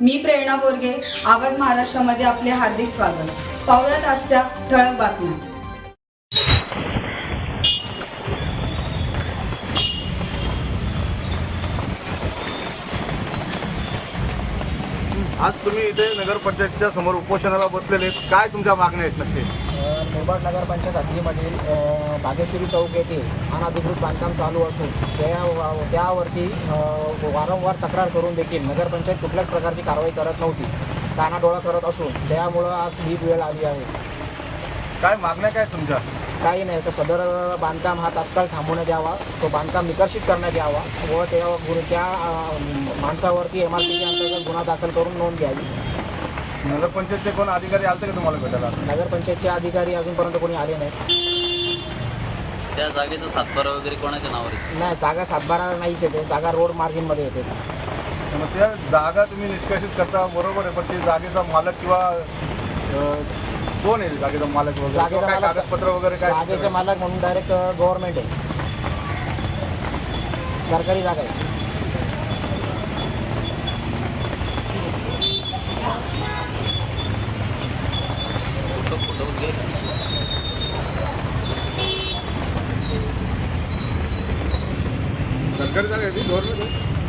मी प्रेरणा बोरगे आवाज महाराष्ट्रामध्ये आपले हार्दिक स्वागत. पाहुयात आजच्या ठळक बातम्या. आज तुम्ही इथे नगरपंचायतच्या समोर उपोषणाला बसलेले काय तुमच्या मागण्या आहेत नक्की? मुरबाड नगरपंचायत हद्दीमधील बागेश्वरी चौक येथे अनधिकृत बांधकाम चालू असून त्या त्यावरती वारंवार तक्रार करून देखील नगरपंचायत कुठल्याच प्रकारची कारवाई करत नव्हती कानाडोळा करत असून त्यामुळं आज ही वेळ आली आहे. काय मागण्या काय तुमच्या? काही नाही तर सदर बांधकाम हा तात्काळ थांबवण्यात यावा तो बांधकाम निकर्षित करण्यात यावा व त्या त्या माणसावरती एम आर सीच्या अंतर्गत गुन्हा दाखल करून नोंद घ्यावी. नगरपंचायतचे कोण अधिकारी आलते का तुम्हाला भेटायला? नगरपंचायतचे अधिकारी अजूनपर्यंत कोणी आले नाहीत. त्या जागेचा सातबारा वगैरे कोणाच्या नावावर आहे? नाही जागा सातबारा नाहीच येते जागा रोड मार्जिनमध्ये येते. मग त्या जागा तुम्ही निष्कासित करता बरोबर आहे. पण ते जागेचा मालक किंवा अं, कोण आहे जागेचा मालक वगैरे? जागेचा किंवा काय मालक- कागदपत्र वगैरे काय? जागेचे मालक म्हणून डायरेक्ट गव्हर्नमेंट आहे. सरकारी जागा आहे. सरकारी जागा आहे ती गव्हर्नमेंट